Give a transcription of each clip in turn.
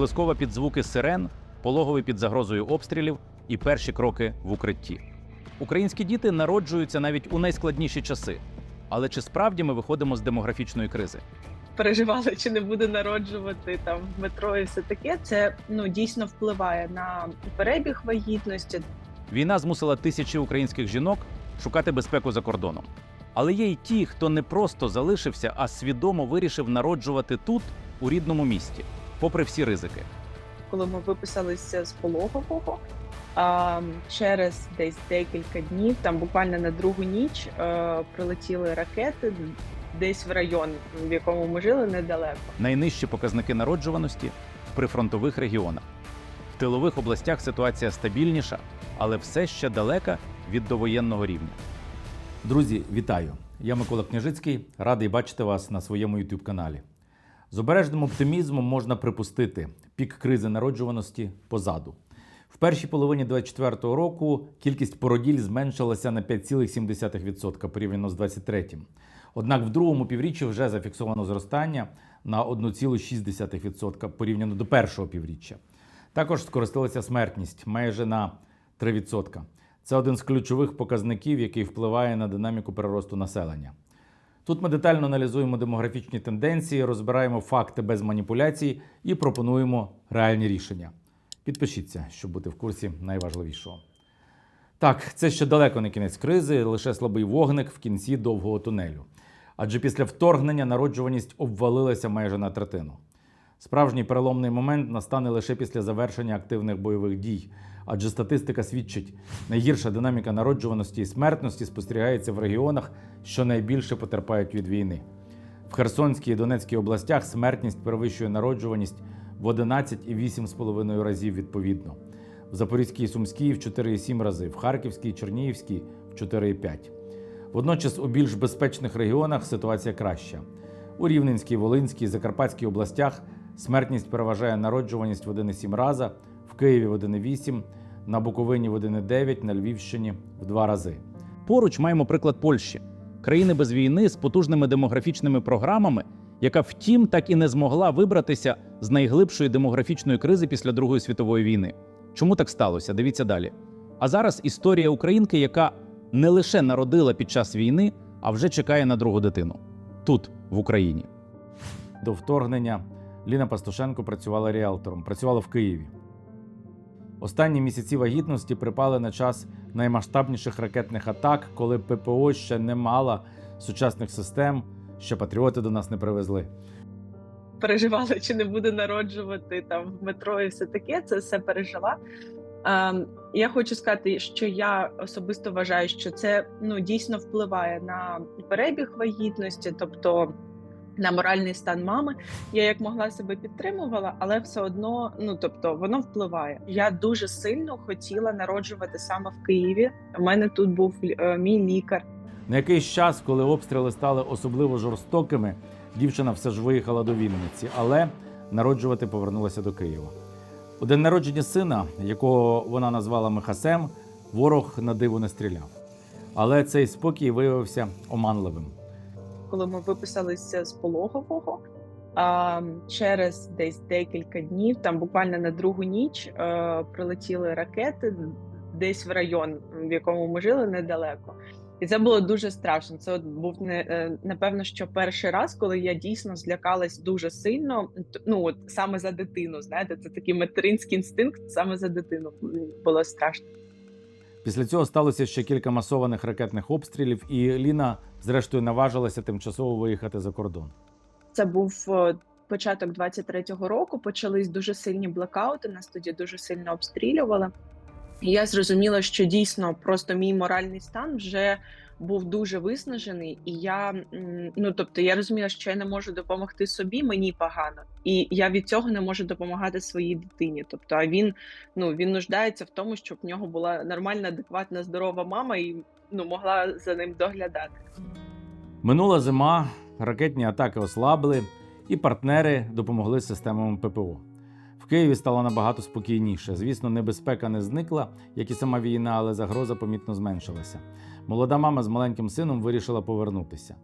Колискова під звуки сирен, пологовий під загрозою обстрілів і перші кроки в укритті. Українські діти народжуються навіть у найскладніші часи. Але чи справді ми виходимо з демографічної кризи? переживали, чи не буде народжувати там в метро і все таке. Це ну дійсно впливає на перебіг вагітності. Війна змусила тисячі українських жінок шукати безпеку за кордоном. Але є й ті, хто не просто залишився, а свідомо вирішив народжувати тут, у рідному місті, попри всі ризики. Коли ми виписалися з пологового, а, через десь декілька днів, там буквально на другу ніч, е, прилетіли ракети десь в район, в якому ми жили недалеко. Найнижчі показники народжуваності в прифронтових регіонах. В тилових областях ситуація стабільніша, але все ще далека від довоєнного рівня. Друзі, вітаю! Я Микола Княжицький, радий бачити вас на своєму youtube каналі. З обережним оптимізмом можна припустити пік кризи народжуваності позаду. В першій половині 2024 року кількість породіль зменшилася на 5,7% порівняно з 2023. Однак в другому півріччі вже зафіксовано зростання на 1,6% порівняно до першого півріччя. Також скористалася смертність майже на 3%. Це один з ключових показників, який впливає на динаміку переросту населення. Тут ми детально аналізуємо демографічні тенденції, розбираємо факти без маніпуляцій і пропонуємо реальні рішення. Підпишіться, щоб бути в курсі найважливішого. Так, це ще далеко не кінець кризи, лише слабий вогник в кінці довгого тунелю. Адже після вторгнення народжуваність обвалилася майже на третину. Справжній переломний момент настане лише після завершення активних бойових дій, адже статистика свідчить, найгірша динаміка народжуваності і смертності спостерігається в регіонах, що найбільше потерпають від війни. В Херсонській і Донецькій областях смертність перевищує народжуваність в 11,8,5 разів відповідно. В Запорізькій і Сумській в 4,7 рази, в Харківській і Чернігівській в 4,5. Водночас у більш безпечних регіонах ситуація краща. У Рівненській, Волинській, Закарпатській областях смертність переважає народжуваність в 1,7 рази, в Києві в 1,8, на Буковині в 1,9, на Львівщині в 2 рази. Поруч маємо приклад Польщі, країни без війни з потужними демографічними програмами, яка, втім, так і не змогла вибратися з найглибшої демографічної кризи після Другої світової війни. Чому так сталося? Дивіться далі. А зараз історія українки, яка не лише народила під час війни, а вже чекає на другу дитину тут, в Україні. До вторгнення Ліна Пастушенко працювала ріелтором, працювала в Києві. Останні місяці вагітності припали на час наймасштабніших ракетних атак, коли ППО ще не мала сучасних систем, що патріоти до нас не привезли. переживали, чи не буде народжувати там в метро і все таке. Це все пережила. Я хочу сказати, що я особисто вважаю, що це ну дійсно впливає на перебіг вагітності, тобто на моральний стан мами. Я як могла себе підтримувала, але все одно, ну тобто, воно впливає. Я дуже сильно хотіла народжувати саме в Києві. У мене тут був е, мій лікар. На якийсь час, коли обстріли стали особливо жорстокими, дівчина все ж виїхала до Вінниці, але народжувати повернулася до Києва. У день народження сина, якого вона назвала Михасем, ворог на диво не стріляв. Але цей спокій виявився оманливим. Коли ми виписалися з пологового. А через десь декілька днів, там буквально на другу ніч, е, прилетіли ракети десь в район, в якому ми жили недалеко. І це було дуже страшно. Це от був не е, напевно, що перший раз, коли я дійсно злякалась дуже сильно. Ну от саме за дитину. Знаєте, це такий материнський інстинкт. Саме за дитину було страшно. Після цього сталося ще кілька масованих ракетних обстрілів, і Ліна, зрештою, наважилася тимчасово виїхати за кордон. Це був е, початок 23-го року. Почались дуже сильні блекаути. Нас тоді дуже сильно обстрілювали. І я зрозуміла, що дійсно просто мій моральний стан вже був дуже виснажений, і я ну тобто я розуміла, що я не можу допомогти собі, мені погано, і я від цього не можу допомагати своїй дитині. Тобто, а він ну він нуждається в тому, щоб в нього була нормальна, адекватна, здорова мама, і ну могла за ним доглядати. Минула зима, ракетні атаки ослабли, і партнери допомогли системам ППО. Києві стало набагато спокійніше. Звісно, небезпека не зникла, як і сама війна, але загроза помітно зменшилася. Молода мама з маленьким сином вирішила повернутися.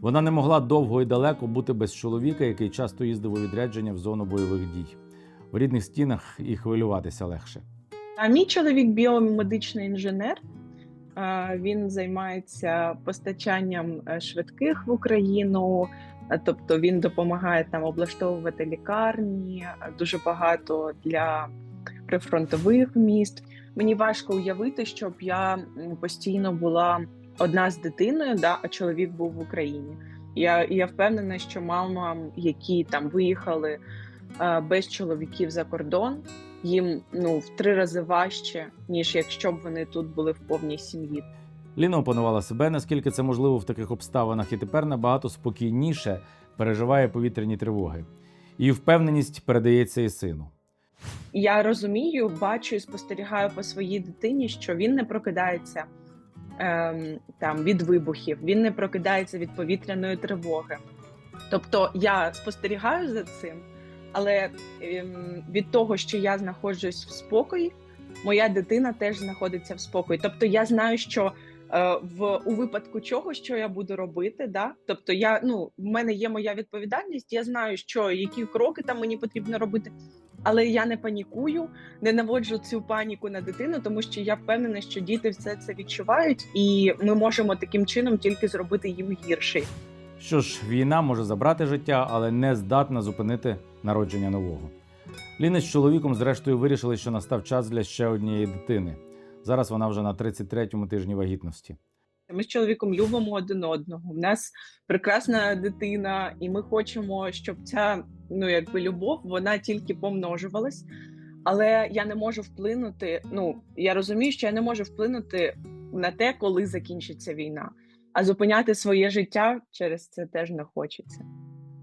Вона не могла довго і далеко бути без чоловіка, який часто їздив у відрядження в зону бойових дій. в рідних стінах і хвилюватися легше. А мій чоловік біомедичний інженер. Він займається постачанням е, швидких в Україну, тобто він допомагає там облаштовувати лікарні, дуже багато для прифронтових міст. Мені важко уявити, щоб я постійно була одна з дитиною, да, а чоловік був в Україні. Я, я впевнена, що мамам, які там виїхали е, без чоловіків за кордон, їм ну в три рази важче, ніж якщо б вони тут були в повній сім'ї. Ліна опанувала себе, наскільки це можливо в таких обставинах, і тепер набагато спокійніше переживає повітряні тривоги. Її впевненість передається і сину. Я розумію, бачу і спостерігаю по своїй дитині, що він не прокидається ем, там від вибухів, він не прокидається від повітряної тривоги. Тобто я спостерігаю за цим, але ем, від того, що я знаходжусь в спокої, моя дитина теж знаходиться в спокої. Тобто я знаю, що в у випадку чого що я буду робити, да? тобто я ну в мене є моя відповідальність, я знаю, що які кроки там мені потрібно робити. Але я не панікую, не наводжу цю паніку на дитину, тому що я впевнена, що діти все це відчувають, і ми можемо таким чином тільки зробити їм гірше. Що ж, війна може забрати життя, але не здатна зупинити народження нового. Ліна з чоловіком, зрештою, вирішили, що настав час для ще однієї дитини. Зараз вона вже на 33-му тижні вагітності. Ми з чоловіком любимо один одного. У нас прекрасна дитина, і ми хочемо, щоб ця ну якби любов вона тільки помножувалась. Але я не можу вплинути. Ну я розумію, що я не можу вплинути на те, коли закінчиться війна. А зупиняти своє життя через це теж не хочеться.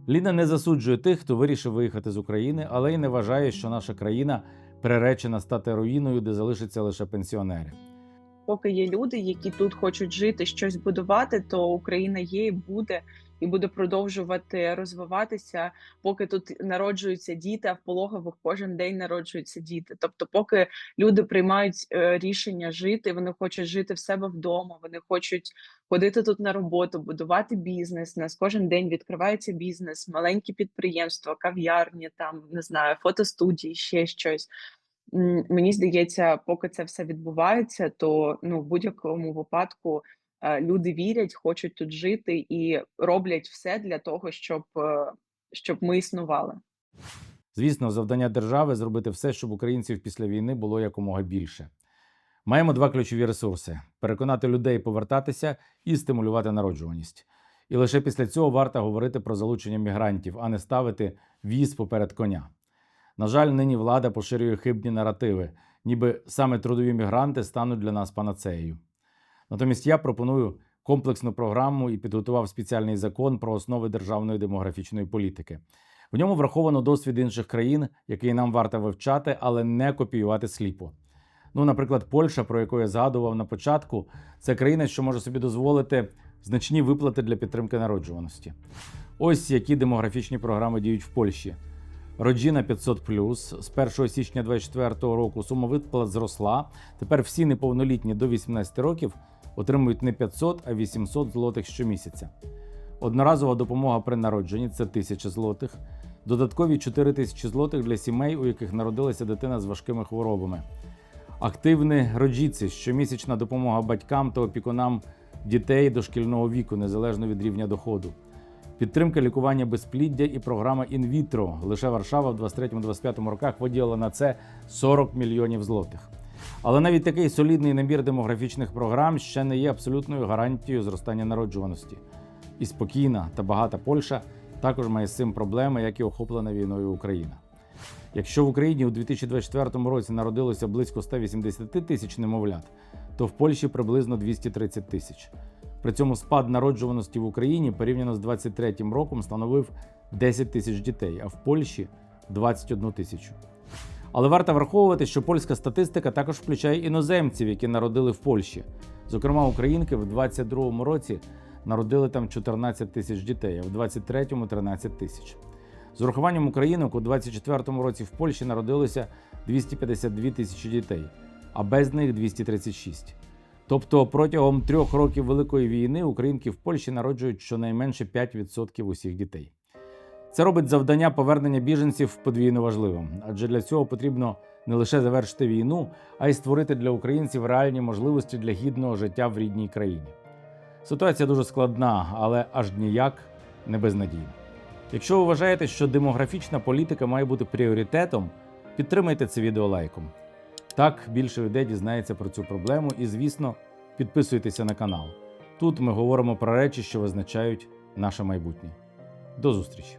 Ліна не засуджує тих, хто вирішив виїхати з України, але й не вважає, що наша країна приречена стати руїною, де залишаться лише пенсіонери. Поки є люди, які тут хочуть жити, щось будувати, то Україна є і буде, і буде продовжувати розвиватися. Поки тут народжуються діти, а в пологових кожен день народжуються діти. Тобто, поки люди приймають е, рішення жити, вони хочуть жити в себе вдома, вони хочуть ходити тут на роботу, будувати бізнес. У нас кожен день відкривається бізнес, маленькі підприємства, кав'ярні, там не знаю, фотостудії, ще щось. Мені здається, поки це все відбувається, то ну в будь-якому випадку люди вірять, хочуть тут жити і роблять все для того, щоб, е, щоб ми існували. Звісно, завдання держави зробити все, щоб українців після війни було якомога більше. Маємо два ключові ресурси: переконати людей повертатися і стимулювати народжуваність. І лише після цього варто говорити про залучення мігрантів, а не ставити віз поперед коня. На жаль, нині влада поширює хибні наративи, ніби саме трудові мігранти стануть для нас панацеєю. Натомість я пропоную комплексну програму і підготував спеціальний закон про основи державної демографічної політики. В ньому враховано досвід інших країн, який нам варто вивчати, але не копіювати сліпо. Ну, наприклад, Польща, про яку я згадував на початку, це країна, що може собі дозволити значні виплати для підтримки народжуваності. Ось які демографічні програми діють в Польщі. Роджіна 500 з 1 січня 2024 року сума виплат зросла. Тепер всі неповнолітні до 18 років отримують не 500, а 800 злотих щомісяця. Одноразова допомога при народженні це 1000 злотих. Додаткові 4 тисячі злотих для сімей, у яких народилася дитина з важкими хворобами. Активні роджіці, щомісячна допомога батькам та опікунам дітей дошкільного віку, незалежно від рівня доходу. Підтримка лікування безпліддя і програма інвітро. Лише Варшава в 23-25 роках виділила на це 40 мільйонів злотих. Але навіть такий солідний набір демографічних програм ще не є абсолютною гарантією зростання народжуваності. І спокійна та багата Польща також має з цим проблеми, як і охоплена війною Україна. Якщо в Україні у 2024 році народилося близько 180 тисяч немовлят, то в Польщі приблизно 230 тисяч. При цьому спад народжуваності в Україні порівняно з 2023 роком становив 10 тисяч дітей, а в Польщі 21 тисячу. Але варто враховувати, що польська статистика також включає іноземців, які народили в Польщі. Зокрема, українки в 2022 році народили там 14 тисяч дітей, а в 2023 – 13 тисяч. З урахуванням українок у 2024 році в Польщі народилося 252 тисячі дітей, а без них 236. Тобто протягом трьох років Великої війни українки в Польщі народжують щонайменше 5% усіх дітей. Це робить завдання повернення біженців подвійно важливим, адже для цього потрібно не лише завершити війну, а й створити для українців реальні можливості для гідного життя в рідній країні. Ситуація дуже складна, але аж ніяк не безнадійна. Якщо ви вважаєте, що демографічна політика має бути пріоритетом, підтримайте це відео лайком. Так більше людей дізнається про цю проблему і, звісно, підписуйтеся на канал. Тут ми говоримо про речі, що визначають наше майбутнє. До зустрічі!